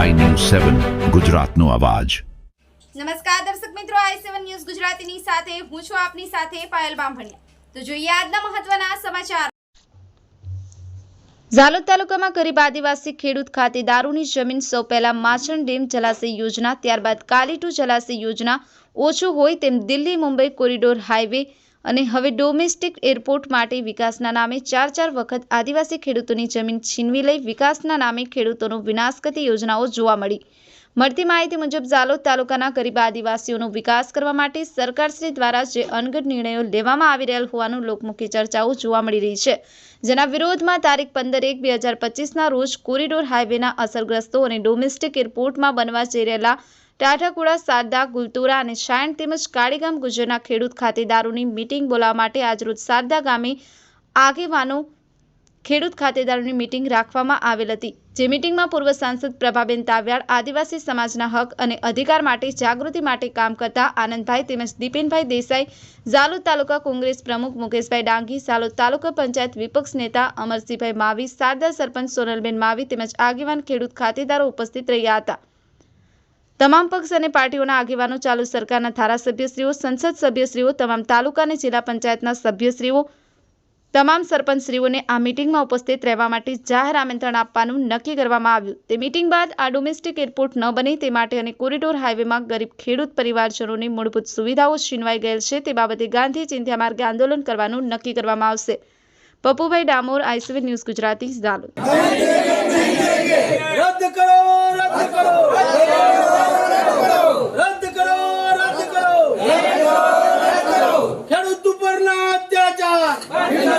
સેવન ગુજરાતનો અવાજ. નમસ્કાર દર્શક મિત્રો આઈ સેવન ન્યૂઝ ગુજરાતીની સાથે હું છું આપની સાથે પાયલ બામભણિયા. તો જોઈએ આજના મહત્વના સમાચાર. ઝાલોદ તાલુકામાં ગરીબ આદિવાસી ખેડૂત ખાતે દારૂની જમીન સૌ પહેલા માછણ ડેમ જલાશય યોજના ત્યારબાદ કાલીટુ જલાશય યોજના ઓછું હોય તેમ દિલ્હી મુંબઈ કોરિડોર હાઈવે અને હવે ડોમેસ્ટિક એરપોર્ટ માટે વિકાસના નામે ચાર ચાર વખત આદિવાસી ખેડૂતોની જમીન છીનવી લઈ વિકાસના નામે ખેડૂતોનો વિનાશ કરતી યોજનાઓ જોવા મળી. મળતી માહિતી મુજબ ઝાલોદ તાલુકાના ગરીબ આદિવાસીઓનો વિકાસ કરવા માટે સરકારશ્રી દ્વારા જે અનગઢ નિર્ણયો લેવામાં આવી રહેલ હોવાનું લોકમુખી ચર્ચાઓ જોવા મળી રહી છે. જેના વિરોધમાં તારીખ પંદર એક બે હજાર પચીસના રોજ કોરિડોર હાઇવેના અસરગ્રસ્તો અને ડોમેસ્ટિક એરપોર્ટમાં બનવા જઈ રહેલા ટાટાકુડા સારદા ગુલતુરા અને શાયણ તેમજ કાળીગામ ગુજરના ખેડૂત ખાતેદારોની મિટિંગ બોલાવવા માટે આજરોજ સારદા ગામે આગેવાનો ખેડૂત ખાતેદારોની મિટિંગ રાખવામાં આવેલ હતી, જે મિટિંગમાં પૂર્વ સાંસદ પ્રભાબેન તાવ્યાળ, આદિવાસી સમાજના હક અને અધિકાર માટે જાગૃતિ માટે કામ કરતા આનંદભાઈ તેમજ દીપેનભાઈ દેસાઈ, ઝાલોદ તાલુકા કોંગ્રેસ પ્રમુખ મુકેશભાઈ ડાંગી, ઝાલોદ તાલુકા પંચાયત વિપક્ષ નેતા અમરસિંહભાઈ માવી સારદા સરપંચ સોનલબેન માવી તેમજ આગેવાન ખેડૂત ખાતેદારો ઉપસ્થિત રહ્યા હતા. તમામ પક્ષ અને પાર્ટીઓના આગેવાનો ચાલુ સરકારના ધારાસભ્યશ્રીઓ, સંસદ સભ્યશ્રીઓ, તમામ તાલુકા અને જિલ્લા પંચાયતના સભ્યશ્રીઓ, તમામ સરપંચશ્રીઓને આ મિટિંગમાં ઉપસ્થિત રહેવા માટે જાહેર આમંત્રણ આપવાનું નક્કી કરવામાં આવ્યું. તે મિટિંગ બાદ આ ડોમેસ્ટિક એરપોર્ટ ન બને તે માટે અને કોરિડોર હાઇવેમાં ગરીબ ખેડૂત પરિવારજનોની મૂળભૂત સુવિધાઓ છીનવાઈ ગયેલ છે તે બાબતે ગાંધી ચિંધ્યા માર્ગે આંદોલન કરવાનું નક્કી કરવામાં આવશે. Papubhai Damor, ICV news Gujarati, Jhalod. રદ કરો રદ કરો રદ કરો રદ કરો ખેડૂત ઉપરના અત્યાચાર